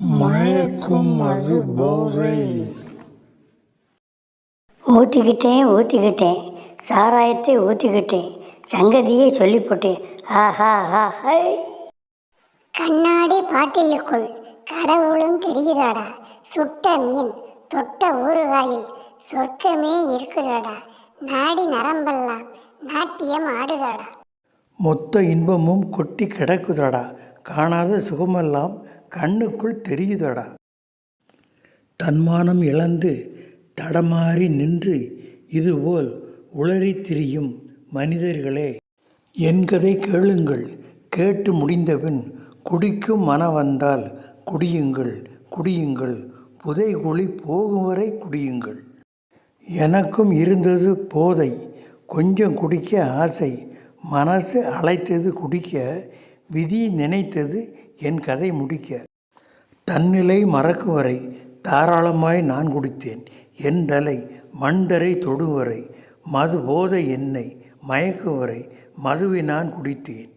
மயக்கும் மது போதை ஊற்றிக்கிட்டேன் ஊற்றிக்கிட்டேன் சாராயத்தை ஊற்றிக்கிட்டேன் சங்கதியை சொல்லிப்போட்டேன். ஆஹா ஆஹா ஹை. கண்ணாடி பாட்டிலுக்குள் கடவுளும் தெரியுதாடா? சுட்ட மீன் தொட்ட ஊறுகாயில் சொர்க்கமே இருக்குதாடா? நாடி நரம்பெல்லாம் நாட்டியம் ஆடுதாடா? மொத்த இன்பமும் கொட்டி கிடக்குதடா? காணாத சுகமெல்லாம் கண்ணுக்குள் தெரியுதடா. தன்மானம் இழந்து தடமாறி நின்று இதுபோல் உளறி திரியும் மனிதர்களே என் கதை கேளுங்கள். கேட்டு முடிந்தபின் குடிக்கும் மனம் வந்தால் குடியுங்கள் குடியுங்கள். புதைகுழி போகும் வரை குடியுங்கள். எனக்கும் இருந்தது போதை. கொஞ்சம் குடிக்க ஆசை. மனசு அழைத்தது குடிக்க விதி நினைத்தது என் கதை முடிக்க. தன்னிலை மறக்கும் வரை தாராளமாய் நான் குடித்தேன். என் தலை மண்தரை தொடும் வரை மது போதை என்னை மயக்கும் வரை மதுவை நான் குடித்தேன்.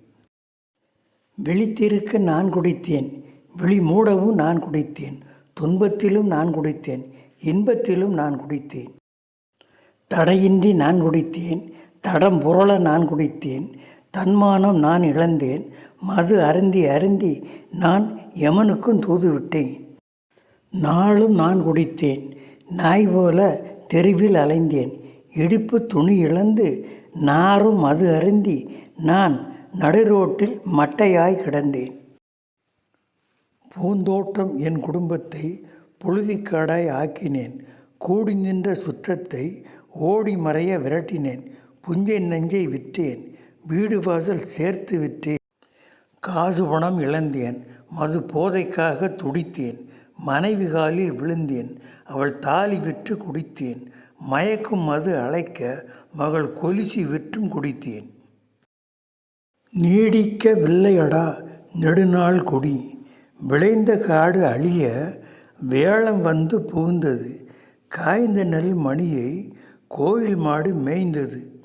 விழித்திருக்க நான் குடித்தேன். விழி மூடவும் நான் குடித்தேன். துன்பத்திலும் நான் குடித்தேன். இன்பத்திலும் நான் குடித்தேன். தடையின்றி நான் குடித்தேன். தடம் புரள நான் குடித்தேன். தன்மானம் நான் இழந்தேன். மது அருந்தி அருந்தி நான் யமனுக்கும் தூது விட்டேன் நாளும் நான் குடித்தேன். நாய் போல தெருவில் அலைந்தேன். இடுப்பு துணி இழந்து நாரும் மது அருந்தி நான் நடுரோட்டில் மட்டையாய் கிடந்தேன். பூந்தோட்டம் என் குடும்பத்தை புழுதிக்காடாய் ஆக்கினேன். கூடி நின்ற சுற்றத்தை ஓடி மறைய விரட்டினேன். புஞ்சை நெஞ்சை விற்றேன். வீடு வாசல் சேர்த்து விற்றேன். காசு பணம் இழந்தேன் மது போதைக்காக துடித்தேன் மனைவி காலில் விழுந்தேன் அவள் தாலி விற்று குடித்தேன் மயக்கும் மது அழைக்க மகள் கொலிசி விற்றும் குடித்தேன். நீடிக்க வில்லையடா நெடுநாள் கொடி. விளைந்த காடு அழிய வேளம் வந்து புகுந்தது. காய்ந்த நெல் மணியை கோயில் மாடு மேய்ந்தது.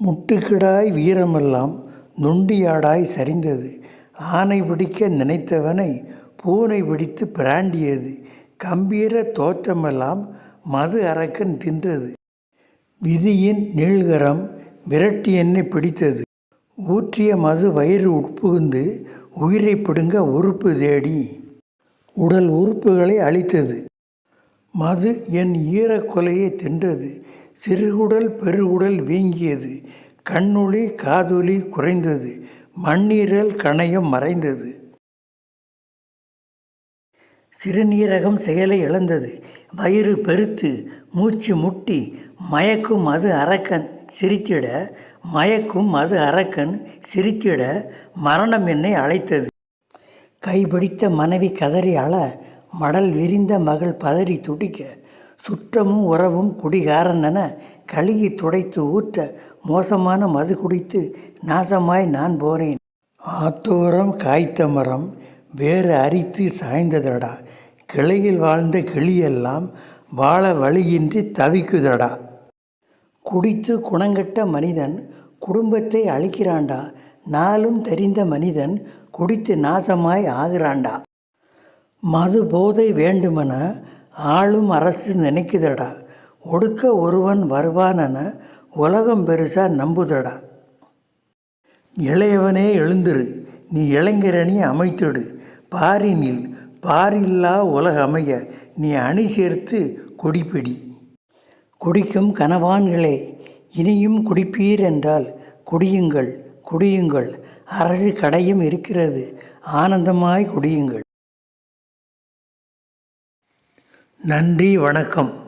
முட்டுக்கிடாய் வீரமெல்லாம் நொண்டியாடாய் சரிந்தது. ஆனை பிடிக்க நினைத்தவனை பூனை பிடித்து பிராண்டியது. கம்பீர தோற்றமெல்லாம் மது அரக்கன் தின்றது. விதியின் நீள்கரம் விரட்டி என்னை பிடித்தது. ஊற்றிய மது வயிறு உட்புகுந்து உயிரை பிடுங்க உறுப்பு தேடி. உடல் உறுப்புகளை அழித்தது. மது என் ஈரக்கொலையை தின்றது. சிறுகுடல் பெருகுடல் வீங்கியது. கண்ணொளி காதொலி குறைந்தது மண்ணீரல் கணையம் மறைந்தது. சிறுநீரகம் செயலை இழந்தது வயிறு பெருத்து மூச்சு முட்டி மயக்கும் அது அரக்கன் சிரித்திட மயக்கும் அது அரக்கன் சிரித்திட மரணம் என்னை அழைத்தது. கைபிடித்த மனைவி கதறி அழ மடல் விரிந்த மகள் பதறி துடிக்க சுற்றமும் உறவும் குடிகாரனென கழுகி துடைத்து ஊற்ற மோசமான மது குடித்து நாசமாய் நான் போனேன் ஆத்தோரம் காய்த்த மரம் வேறு அரித்து சாய்ந்ததடா. கிளையில் வாழ்ந்த கிளியெல்லாம் வாழ வழியின்றி தவிக்குதடா. குடித்து குணங்கெட்ட மனிதன் குடும்பத்தை அழிக்கிறான்டா. நாளும் தெரிந்த மனிதன் குடித்து நாசமாய் ஆகிறான்டா. மது போதை வேண்டுமென ஆளும் அரசு நினைக்குதடா. ஒடுக்க ஒருவன் வருவானென உலகம் பெருசா நம்புதடா. இளையவனே எழுந்துரு நீ இளைஞரணி அமைத்திடு. பாரினில் பாரில்லா உலக அமைய நீ அணி சேர்த்து கொடிப்பிடி. குடிக்கும் கனவான்களே இனியும் குடிப்பீர் என்றால் குடியுங்கள் குடியுங்கள். அரசு கடையும் இருக்கிறது ஆனந்தமாய் குடியுங்கள். நன்றி வணக்கம்.